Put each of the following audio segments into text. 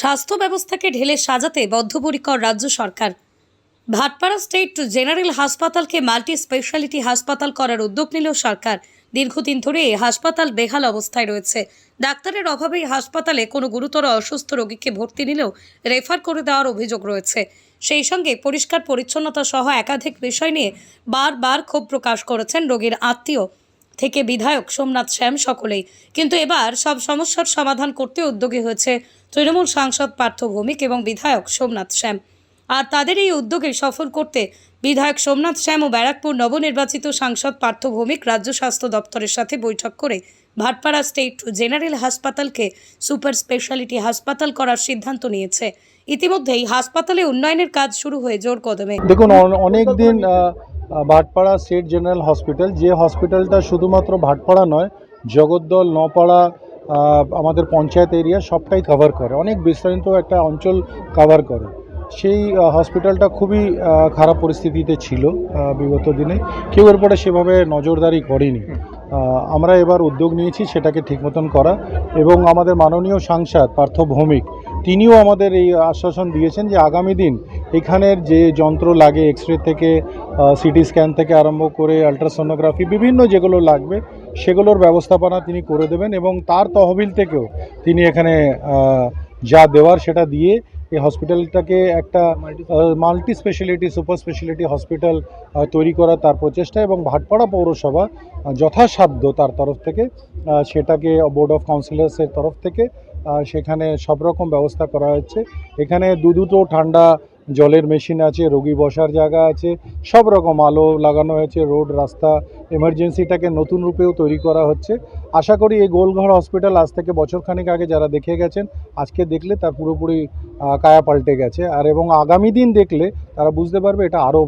স্বাস্থ্য ব্যবস্থাকে ঢেলে সাজাতে বদ্ধপরিকর রাজ্য সরকার। ভাটপাড়া স্টেট জেনারেল হাসপাতালকে মাল্টি স্পেশালিটি হাসপাতাল করার উদ্যোগ নিল সরকার। দীর্ঘদিন ধরে এই হাসপাতাল বেহাল অবস্থায় রয়েছে। ডাক্তারের অভাবে এই হাসপাতালে কোনো গুরুতর অসুস্থ রোগীকে ভর্তি নিলেও রেফার করে দেওয়ার অভিযোগ রয়েছে। সেই সঙ্গে পরিষ্কার পরিচ্ছন্নতা সহ একাধিক বিষয় নিয়ে বারবার ক্ষোভ প্রকাশ করেছেন রোগীর আত্মীয় থেকে বিধায়ক সোমনাথ শ্যাম সকলেই। কিন্তু এবার সব সমস্যার সমাধান করতে উদ্যোগী হয়েছে তৃণমূল সাংসদ পার্থ ভৌমিক এবং বিধায়ক সোমনাথ শ্যাম। আর তাদের এই উদ্যোগে সফল করতে বিধায়ক সোমনাথ শ্যাম ও ব্যারাকপুর নবনির্বাচিত সাংসদ পার্থ ভৌমিক রাজ্য স্বাস্থ্য দপ্তরের সাথে বৈঠক করে ভাটপাড়া স্টেট জেনারেল হাসপাতালকে সুপার স্পেশালিটি হাসপাতাল করার সিদ্ধান্ত নিয়েছে। ইতিমধ্যেই হাসপাতালে উন্নয়নের কাজ শুরু হয়ে জোর কদমে। দেখুন অনেক দিন ভাটপাড়া স্টেট জেনারেল হসপিটাল, যে হসপিটালটা শুধুমাত্র ভাটপাড়া নয়, জগদ্দল নপাড়া আমাদের পঞ্চায়েত এরিয়া সবটাই কভার করে। অনেক বিস্তারিত একটা অঞ্চল কভার করে। সেই হসপিটালটা খুবই খারাপ পরিস্থিতিতে ছিল বিগত দিনে। কেউ এরপরে সেভাবে নজরদারি করেনি। আমরা এবার উদ্যোগ নিয়েছি সেটাকে ঠিক মতন করা এবং আমাদের মাননীয় সাংসদ পার্থ ভৌমিক, তিনিও আমাদের এই আশ্বাসন দিয়েছেন যে আগামী দিন এখানের যে যন্ত্র লাগে এক্স রে থেকে সিটি স্ক্যান থেকে আরম্ভ করে আলট্রাসোনোগ্রাফি, বিভিন্ন যেগুলো লাগবে, সেগুলোর ব্যবস্থাপনা তিনি করে দেবেন এবং তার তহবিল থেকেও তিনি এখানে যা দেওয়ার সেটা দিয়ে এই হসপিটালটাকে একটা multi speciality super speciality hospital তৈরি করা তার প্রচেষ্টা এবং ভাটপাড়া পৌরসভা যথাসাধ্য তার তরফ থেকে সেটাকে বোর্ড অফ কাউন্সিলার্সের তরফ থেকে সেখানে সব রকম ব্যবস্থা করা হচ্ছে এখানে দু দুটো ঠান্ডা জলের মেশিন আছে, রোগী বসার জায়গা আছে, সব রকম আলো লাগানো হয়েছে, রোড, রাস্তা, এমার্জেন্সিটাকে নতুন রূপেও তৈরি করা হচ্ছে। আশা করি এই গোলঘর হসপিটাল আজ থেকে বছরখানেক আগে যারা দেখে গেছেন, আজকে দেখলে তার পুরোপুরি কায়া পাল্টে গেছে। আর এবং আগামী দিন দেখলে তারা বুঝতে পারবে এটা আরও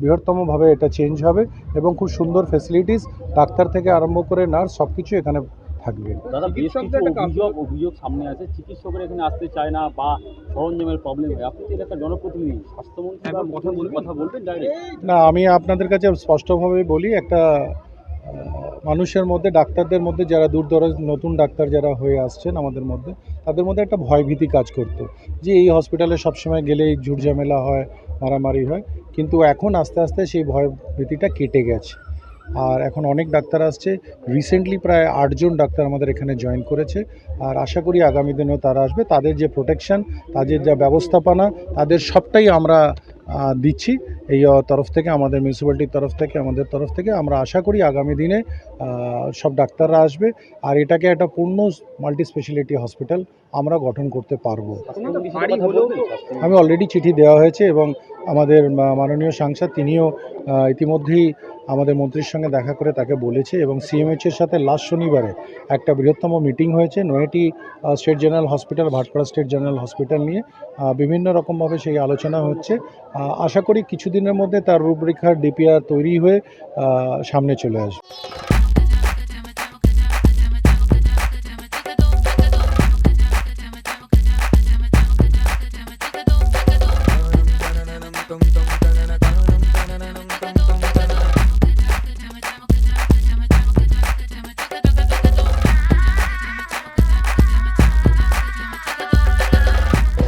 বৃহত্তমভাবে এটা চেঞ্জ হবে এবং খুব সুন্দর ফেসিলিটিস ডাক্তার থেকে আরম্ভ করে নার্স সব কিছু এখানে থাকবে। দাদা বেশ কিছু অভিযোগ অভিযোগ সামনে আছে চিকিৎসকরা এখানে আসতে চায় না বা সরঞ্জামের প্রবলেম হয়। আপনি তো এলাকার জনপ্রতিনিধি স্বাস্থ্যমন্ত্রী কথা বলবেন? কথা বলবেন ডাইরেক্ট না আমি আপনাদের কাছে স্পষ্টভাবে বলি একটা মানুষের মধ্যে ডাক্তারদের মধ্যে যারা দূর দরাজ নতুন ডাক্তার যারা হয়ে আসছেন আমাদের মধ্যে তাদের মধ্যে একটা ভয়ভীতি কাজ করতো। যে এই হসপিটালে সবসময় গেলেই ঝুটঝামেলা হয় মারামারি হয় কিন্তু এখন আস্তে আস্তে সেই ভয় ভীতিটা কেটে গেছে। আর এখন অনেক ডাক্তার আসছে। রিসেন্টলি প্রায় আটজন ডাক্তার আমাদের এখানে জয়েন করেছে। আর আশা করি আগামী দিনেও তারা আসবে। তাদের যে প্রোটেকশন তাদের যা ব্যবস্থাপনা, তাদের সবটাই আমরা দিচ্ছি। এই তরফ থেকে, আমাদের মিউনিসিপ্যালিটির তরফ থেকে, আমাদের তরফ থেকে আমরা আশা করি আগামী দিনে সব ডাক্তাররা আসবে। আর এটাকে একটা পূর্ণ মাল্টি স্পেশালিটি হসপিটাল আমরা গঠন করতে পারব? আমি অলরেডি চিঠি দেওয়া হয়েছে এবং আমাদের মাননীয় সাংসদ তিনিও ইতিমধ্যেই আমাদের মন্ত্রীর সঙ্গে দেখা করে তাকে বলেছে এবং সিএমএইচ এর সাথে লাস্ট শনিবারে একটা বৃহত্তম মিটিং হয়েছে নয়টি state general hospital Bhatpara state general hospital নিয়ে। বিভিন্ন রকমভাবে সেই আলোচনা হচ্ছে। আশা করি কিছুদিনের মধ্যে তার রূপরেখা ডিপিআর তৈরি হয়ে সামনে চলে আসবে